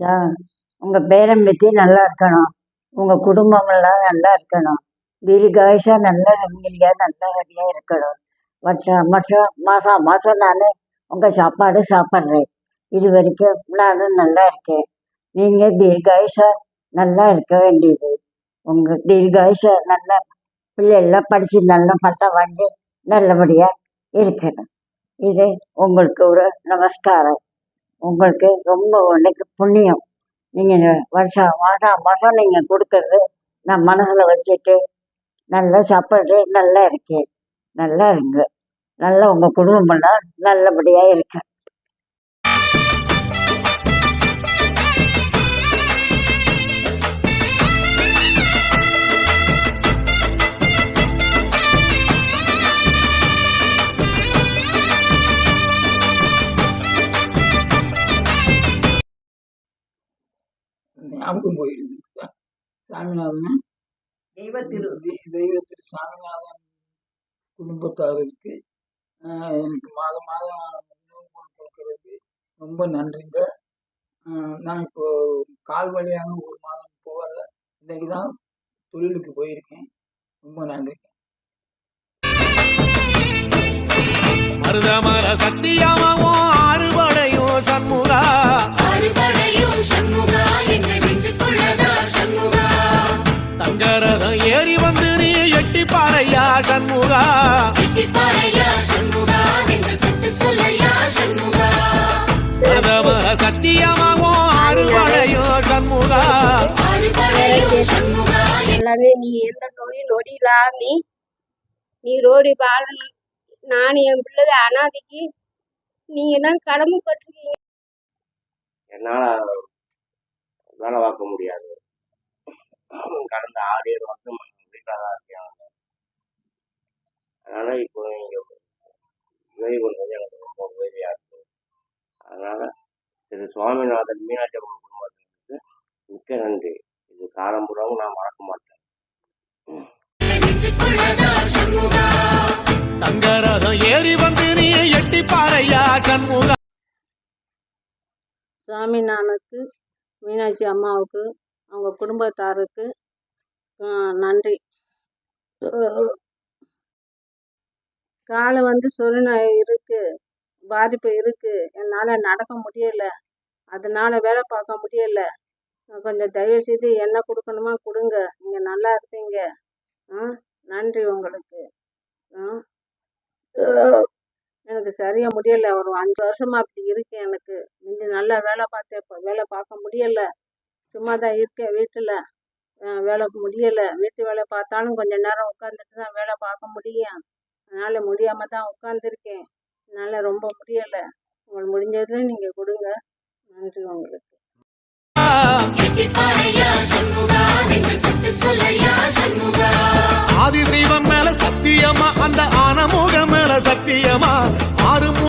Sir உங்கள் பேரன் பேத்தி நல்லா இருக்கணும். உங்கள் குடும்பமெல்லாம் நல்லா இருக்கணும். தீர்காயுஷா நல்ல ஃபேமிலியாக நல்ல வழியாக இருக்கணும். வருஷம் வருஷம் மாதம் மாதம் நான் உங்கள் சாப்பாடு சாப்பிட்றேன். இது வரைக்கும் நானும் நல்லா இருக்கேன். நீங்கள் தீர்காயுஷா நல்லா இருக்க வேண்டியது. உங்கள் தீர்காயுஷா நல்லா பிள்ளைகள்லாம் படித்து நல்ல பட்டம் வாங்கி நல்லபடியாக இருக்கணும். இது உங்களுக்கு ஒரு நமஸ்காரம். உங்களுக்கு ரொம்ப உனக்கு புண்ணியம். நீங்கள் வருஷம் மாதம் மாதம் நீங்கள் கொடுக்கறது நான் மனசில் வச்சுட்டு நல்லா சாப்பிட்றது நல்லா இருக்கேன். நல்லா இருங்க. நல்லா உங்கள் குடும்பம்னா நல்லபடியாக இருக்கேன். ஞாபகம் போயிடுது சா- சாமிநாதன். தெய்வத்திரு. தெய்- தெய்வத்திரு சாமிநாதன் குடும்பத்தாருக்கு எனக்கு மாதம் மாதம் உணவு பொருள் கொடுக்கறது. ரொம்ப நன்றிங்க. நான் இப்போ கால் வழியாக ஒரு மாதம் போகல. இன்னைக்கு தான் தொழிலுக்கு போயிருக்கேன். ரொம்ப நன்றி மருதமர சத்தியமாவும் சண்முகா திட்டிப்பாறையா சண்முகா எங்கள் சத்து சொல்லையா சண்முகா? மருதமர சத்தியமாவும் ஆறுபடையும் சண்முகா. அறுபடையும் சண்முகா. எல்லாமே நீ எந்த நோய் நொடி இல்லாம நீ ரோடி வாழணும் நான் என் பிள்ளை அனாதைக்கு நீங்க தான் கடமைப்பட்டிருக்கீங்க. என்னால் வேலை பார்க்க முடியாது. கடந்த ஆறு ஏழு வருஷம் வீட்டில் தான் இருக்கேன் அதனால் இப்போ நீங்கள் உதவி பண்ணுறது எனக்கு ரொம்ப உதவியாக இருக்குது அதனால் திரு சுவாமிநாதன் மீனாட்சி அம்மன் குடும்பத்திற்கு மிக்க நன்றி. இது காலம்புறவும் நான் மறக்க மாட்டேன். தங்கரதம் ஏறி வந்து நீ எட்டி பாறையா சண்முகா சாமிநாதனுக்கு மீனாட்சி அம்மாவுக்கு அவங்க குடும்பத்தாருக்கு நன்றி. காலை வந்து இருக்கு பாதிப்பு இருக்கு. என்னால் நடக்க முடியல. அதனால வேலை பார்க்க முடியல. கொஞ்சம் தயவு செய்து என்ன கொடுக்கணுமோ கொடுங்க. நீங்கள் நல்லா இருப்பீங்க. ஆ? நன்றி உங்களுக்கு. ஆ? எனக்கு சரியா முடியல. ஒரு அஞ்சு வருஷமா அப்படி இருக்கு எனக்கு. முந்தி நல்லா வேலை பார்த்தேன். இப்போ வேலை பார்க்க முடியல. சும்மா தான் இருக்கேன் வீட்டில். வேலை முடியல. வீட்டு வேலை பார்த்தாலும் கொஞ்ச நேரம் உட்காந்துட்டு தான் வேலை பார்க்க முடியும். அதனால முடியாம தான் உட்காந்துருக்கேன் என்னால் ரொம்ப முடியலை. உங்களுக்கு முடிஞ்சதுல நீங்கள் கொடுங்க. நன்றி உங்களுக்கு. திட்டிப்பாறையா ஆதி தெய்வம் மேல சத்தியமா அந்த ஆனமுகம் மேல சத்தியமா ஆறு